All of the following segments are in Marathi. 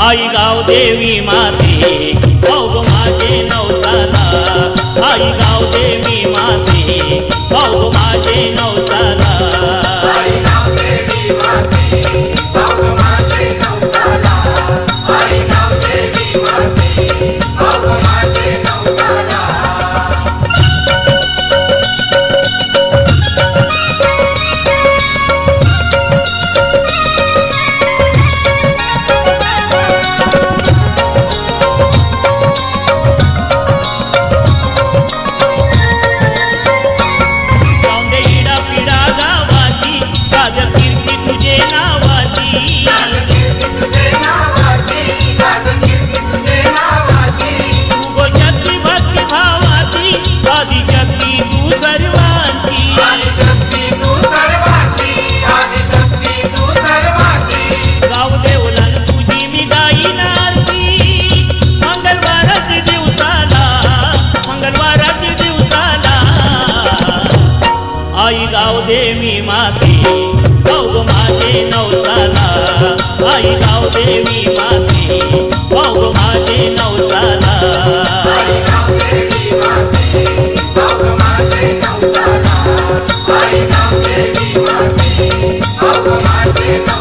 आई गाव देवी माते भाऊ माझे नवसाला. आई गाव देवी माते भाऊ माझे नवसाला. आई दे मी माती. भाऊ माझे नवसाला. आई गाव मी माती. भाऊ माझे नवसाला. आई नाव देवी माझे नवसाला. आई नाव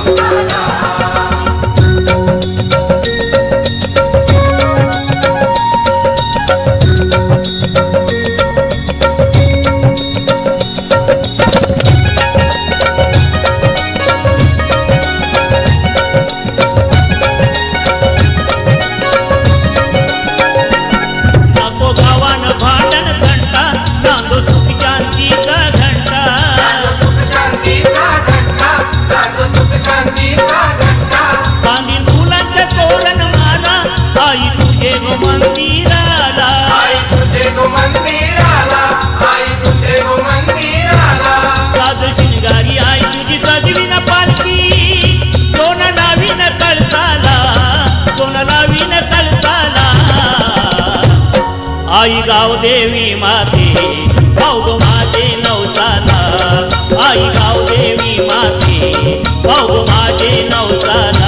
आई गाव देवी माते भाऊ माझे नवसाला. आई गाव देवी माते भाऊ माझे नवसाला.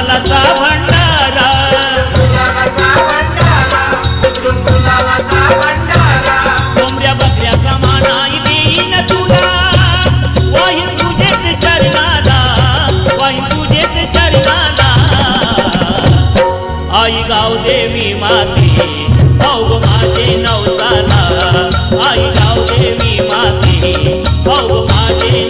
गुलाबाचा भंडारा. कोंबड्या बकऱ्याचा मानाई देईन तुला. वाहीन तुझेच चरणाला वाहीन तुझेच चरणाला. आई गाव देवी माते भाऊ माझे नवसाला. आई गाव देवी माते भाऊ माझे